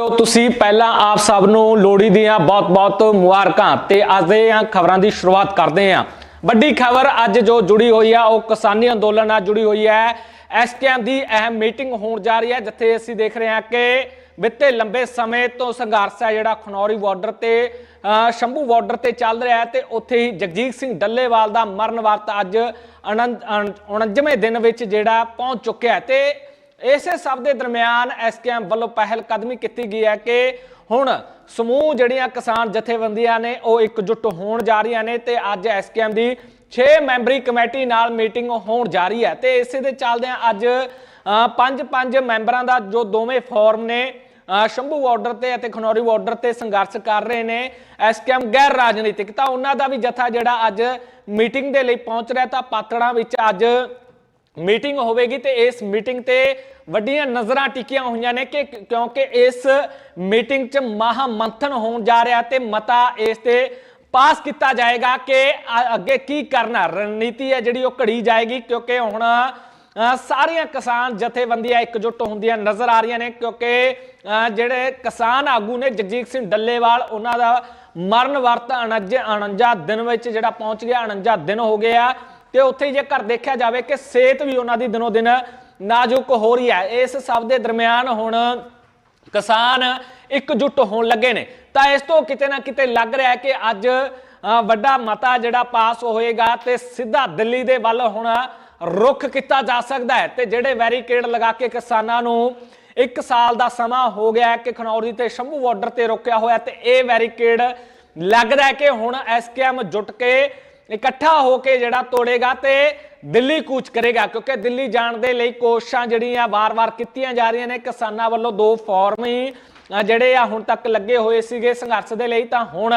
ਹੋ ਤੁਸੀਂ ਪਹਿਲਾਂ ਆਪ ਸਭ ਨੂੰ ਲੋਹੜੀ ਦੀਆਂ ਬਹੁਤ-ਬਹੁਤ ਮੁਬਾਰਕਾਂ ਤੇ ਅੱਜ ਦੇ ਆ ਖਬਰਾਂ ਦੀ ਸ਼ੁਰੂਆਤ ਕਰਦੇ ਹਾਂ ਵੱਡੀ ਖਬਰ ਅੱਜ ਜੋ ਜੁੜੀ ਹੋਈ ਆ, ਉਹ ਕਿਸਾਨੀ ਅੰਦੋਲਨ ਨਾਲ ਜੁੜੀ ਹੋਈ ਹੈ। ਐਸਕੇਐਮ ਦੀ ਅਹਿਮ ਮੀਟਿੰਗ ਹੋਣ ਜਾ ਰਹੀ ਹੈ, ਜਿੱਥੇ ਅਸੀਂ ਦੇਖ ਰਹੇ ਹਾਂ ਕਿ ਬਿੱਤੇ ਲੰਬੇ ਸਮੇਂ ਤੋਂ ਸੰਘਰਸ਼ ਹੈ, ਜਿਹੜਾ ਖਨੌਰੀ ਬਾਰਡਰ ਤੇ ਸ਼ੰਭੂ ਬਾਰਡਰ ਤੇ ਚੱਲ ਰਿਹਾ ਹੈ ਤੇ ਉੱਥੇ ਹੀ ਜਗਜੀਤ ਸਿੰਘ ਡੱਲੇਵਾਲ ਦਾ ਮਰਨ ਵਰਤ ਅੱਜ ਅਨੰਦ 49ਵੇਂ ਦਿਨ ਵਿੱਚ ਜਿਹੜਾ ਪਹੁੰਚ ਚੁੱਕਿਆ ਹੈ ਤੇ ਇਸੇ ਸਭ ਦੇ ਦਰਮਿਆਨ ਐਸਕੇਐਮ ਵੱਲੋਂ ਪਹਿਲ ਕਦਮੀ ਕੀਤੀ ਗਈ ਹੈ ਕਿ ਹੁਣ ਸਮੂਹ ਜਿਹੜੀਆਂ ਕਿਸਾਨ ਜਥੇਬੰਦੀਆਂ ਨੇ, ਉਹ ਇਕਜੁੱਟ ਹੋਣ ਜਾ ਰਹੀਆਂ ਨੇ ਤੇ ਅੱਜ ਐਸਕੇਐਮ ਦੀ 6 ਮੈਂਬਰੀ ਕਮੇਟੀ ਨਾਲ ਮੀਟਿੰਗ ਹੋਣ ਜਾ ਰਹੀ ਹੈ। ਤੇ ਇਸੇ ਦੇ ਚੱਲਦਿਆਂ ਅੱਜ ਪੰਜ ਪੰਜ ਮੈਂਬਰਾਂ ਦਾ ਜੋ ਦੋਵੇਂ ਫੋਰਮ ਨੇ ਸ਼ੰਭੂ ਬਾਰਡਰ ਤੇ ਅਤੇ ਖਨੌਰੀ ਬਾਰਡਰ ਤੇ ਸੰਘਰਸ਼ ਕਰ ਰਹੇ ਨੇ ਐਸਕੇਐਮ ਗੈਰ ਰਾਜਨੀਤਿਕ ਤਾਂ ਉਹਨਾਂ ਦਾ ਵੀ ਜਥਾ ਜਿਹੜਾ ਅੱਜ ਮੀਟਿੰਗ ਦੇ ਲਈ ਪਹੁੰਚ ਰਿਹਾ ਤਾਂ ਪਾਤੜਾਂ ਵਿੱਚ ਅੱਜ ਮੀਟਿੰਗ ਹੋਵੇਗੀ ਤੇ ਇਸ ਮੀਟਿੰਗ ਤੇ ਵੱਡੀਆਂ ਨਜ਼ਰਾਂ ਟਿਕੀਆਂ ਹੋਈਆਂ ਨੇ ਕਿ ਕਿਉਂਕਿ ਇਸ ਮੀਟਿੰਗ 'ਚ ਮਹਾ ਮੰਥਨ ਹੋਣ ਜਾ ਰਿਹਾ ਤੇ ਮਤਾ ਇਸ ਤੇ ਪਾਸ ਕੀਤਾ ਜਾਏਗਾ ਕਿ ਅੱਗੇ ਕੀ ਕਰਨਾ ਰਣਨੀਤੀ ਹੈ ਜਿਹੜੀ ਉਹ ਘੜੀ ਜਾਏਗੀ ਕਿਉਂਕਿ ਹੁਣ ਅ, ਸਾਰੀਆਂ ਕਿਸਾਨ ਜਥੇਬੰਦੀਆਂ ਇਕਜੁੱਟ ਹੁੰਦੀਆਂ ਨਜ਼ਰ ਆ ਰਹੀਆਂ ਨੇ ਕਿਉਂਕਿ ਅ, ਜਿਹੜੇ ਕਿਸਾਨ ਆਗੂ ਨੇ ਜਗਜੀਤ ਸਿੰਘ ਡੱਲੇਵਾਲ ਉਹਨਾਂ ਦਾ ਮਰਨ ਵਰਤ 49 49 ਦਿਨ ਵਿੱਚ ਜਿਹੜਾ ਪਹੁੰਚ ਗਿਆ 49 ਦਿਨ ਹੋ ਗਿਆ। ਤੇ ਉੱਥੇ ਜੇ ਘਰ ਦੇਖਿਆ ਜਾਵੇ ਕਿ ਸਿਹਤ ਵੀ ਉਹਨਾਂ ਦੀ ਦਿਨੋ ਦਿਨ ਨਾਜ਼ੁਕ ਹੋ ਰਹੀ ਹੈ। ਇਸ ਸਭ ਦੇ ਦਰਮਿਆਨ ਹੁਣ ਕਿਸਾਨ ਇਕਜੁੱਟ ਹੋਣ ਲੱਗੇ ਨੇ। ਤਾਂ ਇਸ ਤੋਂ ਕਿਤੇ ਨਾ ਕਿਤੇ ਲੱਗ ਰਿਹਾ ਹੈ ਕਿ ਅੱਜ ਵੱਡਾ ਮਤਾ ਜਿਹੜਾ ਪਾਸ ਹੋਏਗਾ ਤੇ ਸਿੱਧਾ ਦਿੱਲੀ ਦੇ ਵੱਲ ਹੁਣ ਰੁਖ ਕੀਤਾ ਜਾ ਸਕਦਾ ਹੈ। ਤੇ ਜਿਹੜੇ ਵੈਰੀਕੇਡ ਲਗਾ ਕੇ ਕਿਸਾਨਾਂ ਨੂੰ ਇੱਕ ਸਾਲ ਦਾ ਸਮਾਂ ਹੋ ਗਿਆ ਕਿ ਖਨੌਰੀ ਤੇ ਸ਼ੰਭੂ ਬਾਰਡਰ ਤੇ ਰੁਕਿਆ ਹੋਇਆ ਤੇ ਇਹ ਵੈਰੀਕੇਡ ਲੱਗਦਾ ਹੈ ਕਿ ਹੁਣ ਐਸਕੇਐਮ ਜੁਟ ਕੇ ਇਕੱਠਾ ਹੋ ਕੇ ਜਿਹੜਾ ਤੋੜੇਗਾ ਤੇ ਦਿੱਲੀ ਕੂਚ ਕਰੇਗਾ, ਕਿਉਂਕਿ ਦਿੱਲੀ ਜਾਣ ਦੇ ਲਈ ਕੋਸ਼ਿਸ਼ਾਂ ਜਿਹੜੀਆਂ ਵਾਰ-ਵਾਰ ਕੀਤੀਆਂ ਜਾ ਰਹੀਆਂ ਨੇ, ਕਿਸਾਨਾਂ ਵੱਲੋਂ ਦੋ ਫਾਰਮ ਹੀ ਜਿਹੜੇ ਆ ਹੁਣ ਤੱਕ ਲੱਗੇ ਹੋਏ ਸੀਗੇ ਸੰਘਰਸ਼ ਦੇ ਲਈ, ਤਾਂ ਹੁਣ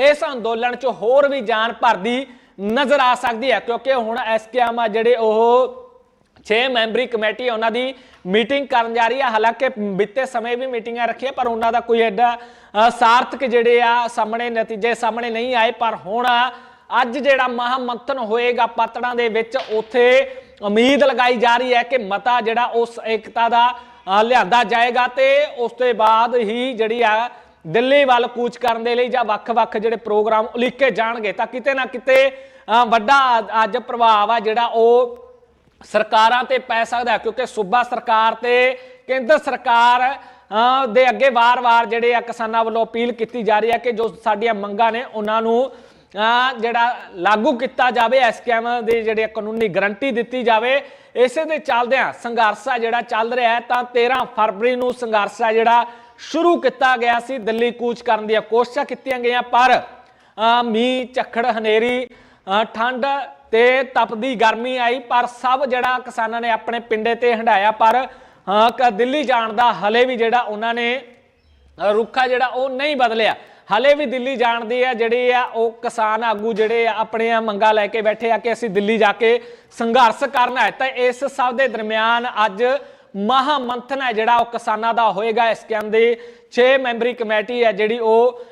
ਇਸ ਅੰਦੋਲਨ 'ਚ ਹੋਰ ਵੀ ਜਾਨ ਭਰਦੀ ਨਜ਼ਰ ਆ ਸਕਦੀ ਹੈ, ਕਿਉਂਕਿ ਹੁਣ ਐਸਕੇਐਮ ਆ ਜਿਹੜੇ ਉਹ 6 ਮੈਂਬਰੀ ਕਮੇਟੀ ਹੈ ਉਹਨਾਂ ਦੀ ਮੀਟਿੰਗ ਕਰਨ ਜਾ ਰਹੀ ਹੈ ਹਾਲਾਂਕਿ ਬੀਤੇ ਸਮੇਂ ਵੀ ਮੀਟਿੰਗਾਂ ਰੱਖੀਆਂ, ਪਰ ਉਹਨਾਂ ਦਾ ਕੋਈ ਐਡਾ ਸਾਰਥਕ ਜਿਹੜੇ ਆ ਸਾਹਮਣੇ ਨਤੀਜੇ ਸਾਹਮਣੇ ਨਹੀਂ ਆਏ, ਪਰ ਹੁਣ ਅੱਜ ਜਿਹੜਾ ਮਹਾਮੰਥਨ ਹੋਏਗਾ ਪਾਤੜਾਂ ਦੇ ਵਿੱਚ ਉੱਥੇ ਉਮੀਦ ਲਗਾਈ ਜਾ ਰਹੀ ਹੈ ਕਿ ਮਤਾ ਜਿਹੜਾ ਉਸ ਏਕਤਾ ਦਾ ਲਿਆਂਦਾ ਜਾਏਗਾ ਤੇ ਉਸ ਤੋਂ ਬਾਅਦ ਹੀ ਜਿਹੜੀ ਆ ਦਿੱਲੀ ਵੱਲ ਕੂਚ ਕਰਨ ਦੇ ਲਈ ਜਾਂ ਵੱਖ-ਵੱਖ ਜਿਹੜੇ ਪ੍ਰੋਗਰਾਮ ਉਲੀਕੇ ਜਾਣਗੇ ਤਾਂ ਕਿਤੇ ਨਾ ਕਿਤੇ ਅ, ਵੱਡਾ ਅੱਜ ਪ੍ਰਭਾਵ ਆ ਜਿਹੜਾ ਉਹ ਸਰਕਾਰਾਂ ਤੇ ਪੈ ਸਕਦਾ ਕਿਉਂਕਿ ਸੂਬਾ ਸਰਕਾਰ ਤੇ ਕੇਂਦਰ ਸਰਕਾਰ ਅਹ, ਦੇ ਅੱਗੇ ਵਾਰ-ਵਾਰ ਜਿਹੜੇ ਆ ਕਿਸਾਨਾਂ ਵੱਲੋਂ ਅਪੀਲ ਕੀਤੀ ਜਾ ਰਹੀ ਹੈ ਕਿ ਜੋ ਸਾਡੀਆਂ ਮੰਗਾਂ ਨੇ ਉਹਨਾਂ ਨੂੰ ਜਿਹੜਾ ਲਾਗੂ ਕੀਤਾ ਜਾਵੇ ਐਸਕੇਐਮ ਦੀ ਜਿਹੜੀ ਕਾਨੂੰਨੀ ਗਰੰਟੀ ਦਿੱਤੀ ਜਾਵੇ ਇਸੇ ਦੇ ਚੱਲਦਿਆਂ ਸੰਘਰਸ਼ ਆ ਜਿਹੜਾ ਚੱਲ ਰਿਹਾ ਹੈ ਤਾਂ 13 ਫਰਵਰੀ ਨੂੰ ਸੰਘਰਸ਼ ਆ ਜਿਹੜਾ ਸ਼ੁਰੂ ਕੀਤਾ ਗਿਆ ਸੀ ਦਿੱਲੀ ਕੂਚ ਕਰਨ ਦੀਆਂ ਕੋਸ਼ਿਸ਼ਾਂ ਕੀਤੀਆਂ ਗਈਆਂ ਪਰ ਅਹ, ਮੀਂਹ ਝੱਖੜ ਹਨੇਰੀ ਠੰਡ ਤੇ ਤਪਦੀ ਗਰਮੀ ਆਈ ਪਰ ਸਭ ਜਿਹੜਾ ਕਿਸਾਨਾਂ ਨੇ ਆਪਣੇ ਪਿੰਡੇ ਤੇ ਹੰਡਾਇਆ ਪਰ ਦਿੱਲੀ ਜਾਣ ਦਾ ਹਲੇ ਵੀ ਜਿਹੜਾ ਉਹਨਾਂ ਨੇ ਰੁੱਖਾ ਜਿਹੜਾ ਉਹ ਨਹੀਂ ਬਦਲਿਆ। ਹਲੇ ਵੀ ਦਿੱਲੀ ਜਾਣ ਦੀ ਹੈ ਜਿਹੜੀ ਆ ਉਹ ਕਿਸਾਨ ਆਗੂ ਜਿਹੜੇ ਆ, ਆਪਣੀਆਂ ਮੰਗਾਂ ਲੈ ਕੇ ਬੈਠੇ ਆ ਕਿ ਅਸੀਂ ਦਿੱਲੀ ਜਾ ਕੇ ਸੰਘਰਸ਼ ਕਰਨਾ ਹੈ ਤਾਂ ਇਸ ਸਭ ਦੇ ਦਰਮਿਆਨ ਅੱਜ ਮਹਾ ਮੰਥਨ ਹੈ ਜਿਹੜਾ ਉਹ ਕਿਸਾਨਾਂ ਦਾ ਹੋਏਗਾ। ਇਸ ਐਸਕੇਐਮ ਦੀ 6 ਮੈਂਬਰੀ ਕਮੇਟੀ ਹੈ ਜਿਹੜੀ ਉਹ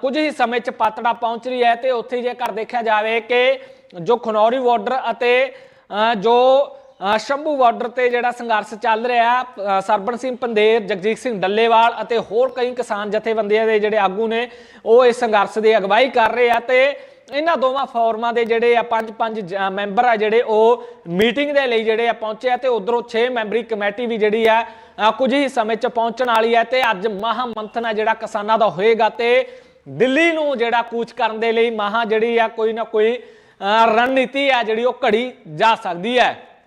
ਕੁਝ ਹੀ ਸਮੇਂ ਚ ਪਾਤੜਾ ਪਹੁੰਚ ਰਹੀ ਹੈ ਤੇ ਉੱਥੇ ਜੇਕਰ ਦੇਖਿਆ ਜਾਵੇ ਕਿ ਜੋ ਖਨੌਰੀ ਬਾਰਡਰ ਅਤੇ ਜੋ ਸ਼ੰਭੂ ਬਾਰਡਰ ਤੇ ਜਿਹੜਾ ਸੰਘਰਸ਼ ਚੱਲ ਰਿਹਾ ਅਹ ਸਰਬਣ ਸਿੰਘ ਪੰਦੇਰ ਜਗਜੀਤ ਸਿੰਘ ਡੱਲੇਵਾਲ ਅਤੇ ਹੋਰ ਕਈ ਕਿਸਾਨ ਜਥੇਬੰਦੀਆਂ ਦੇ ਜਿਹੜੇ ਆਗੂ ਨੇ, ਉਹ ਇਸ ਸੰਘਰਸ਼ ਦੀ ਅਗਵਾਈ ਕਰ ਰਹੇ ਆ ਤੇ ਇਹਨਾਂ ਦੋਵਾਂ ਫੋਰਮਾਂ ਦੇ ਜਿਹੜੇ ਆ ਪੰਜ ਪੰਜ ਜ- ਮੈਂਬਰ ਆ ਜਿਹੜੇ ਉਹ ਮੀਟਿੰਗ ਦੇ ਲਈ ਜਿਹੜੇ ਆ ਪਹੁੰਚੇ ਆ ਤੇ ਉਧਰੋਂ 6 ਮੈਂਬਰੀ ਕਮੇਟੀ ਵੀ ਜਿਹੜੀ ਆ ਕੁਝ ਹੀ ਸਮੇਂ ਚ ਪਹੁੰਚਣ ਵਾਲੀ ਹੈ ਤੇ ਅੱਜ ਮਹਾ ਮੰਥਨ ਆ ਜਿਹੜਾ ਕਿਸਾਨਾਂ ਦਾ ਹੋਏਗਾ ਤੇ ਦਿੱਲੀ ਨੂੰ ਜਿਹੜਾ ਕੂਚ ਕਰਨ ਦੇ ਲਈ ਮਹਾ ਜਿਹੜੀ ਆ ਕੋਈ ਨਾ ਕੋਈ ਰਣਨੀਤੀ ਆ ਜਿਹੜੀ ਉਹ ਘੜੀ ਜਾ ਸਕਦੀ ਹੈ।